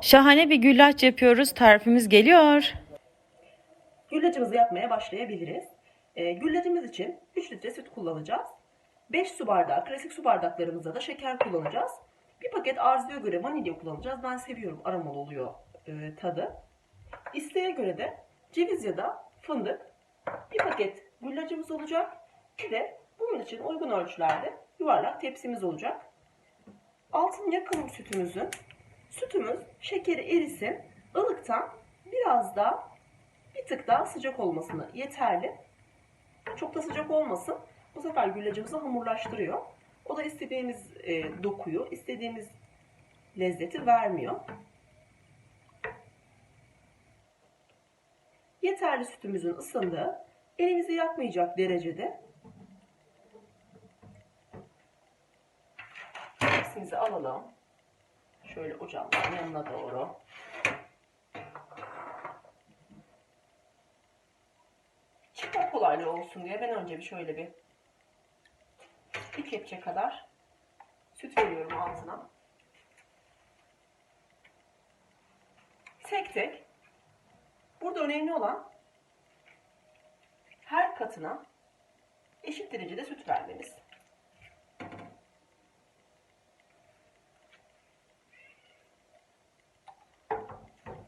Şahane bir güllaç yapıyoruz. Tarifimiz geliyor. Güllacımızı yapmaya başlayabiliriz. E, güllacımız için 3 litre süt kullanacağız. 5 su bardağı, klasik su bardaklarımızda da şeker kullanacağız. Bir paket arzuya göre vanilya kullanacağız. Ben seviyorum aromalı oluyor e, tadı. İsteğe göre de ceviz ya da fındık. Bir paket güllacımız olacak. Bir de bunun için uygun ölçülerde yuvarlak tepsimiz olacak. Altını yakalım sütümüzün. Sütümüz şekeri erisin. Ilıktan biraz daha bir tık daha sıcak olmasını yeterli. Çok da sıcak olmasın. Bu sefer güllacımızı hamurlaştırıyor. O da istediğimiz e, dokuyu, istediğimiz lezzeti vermiyor. Yeterli sütümüzün ısındığı, elimizi yakmayacak derecede hepsimizi alalım. Şöyle ocağımızın yanına doğru. Çıkma kolaylığı olsun diye ben önce bir şöyle bir bir kepçe kadar süt veriyorum altına. Tek tek. Burada önemli olan her katına eşit derecede süt vermeniz.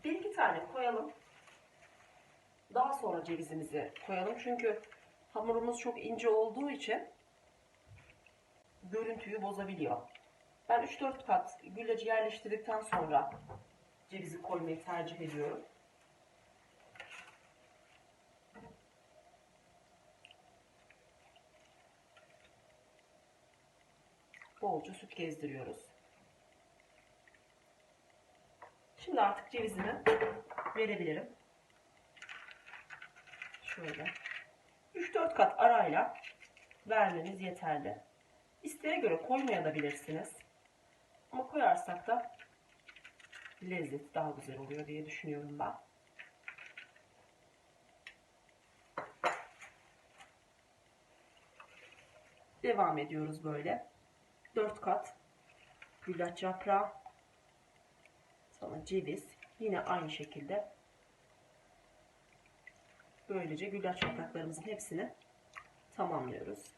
Bir iki tane koyalım. Daha sonra cevizimizi koyalım. Çünkü hamurumuz çok ince olduğu için görüntüyü bozabiliyor. Ben 3-4 kat güllacı yerleştirdikten sonra cevizi koymayı tercih ediyorum. Bolca süt gezdiriyoruz. Şimdi artık cevizimi verebilirim. Şöyle. 3-4 kat arayla vermeniz yeterli. İsteğe göre koymayabilirsiniz. Ama koyarsak da lezzet daha güzel oluyor diye düşünüyorum ben. Devam ediyoruz böyle. 4 kat güllaç yaprağı. Sonra ceviz. Yine aynı şekilde Böylece güllaç yapraklarımızın hepsini tamamlıyoruz.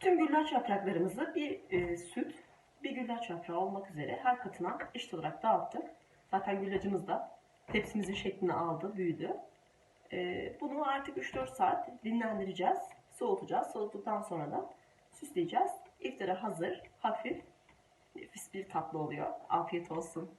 Tüm güllaç yapraklarımızı bir e, süt, bir güllaç yaprağı olmak üzere her katına eşit olarak dağıttık. Zaten güllacımız da tepsimizin şeklini aldı, büyüdü. E, bunu artık 3-4 saat dinlendireceğiz, soğutacağız. Soğuttuktan sonra da süsleyeceğiz. İftara hazır, hafif, nefis bir tatlı oluyor. Afiyet olsun.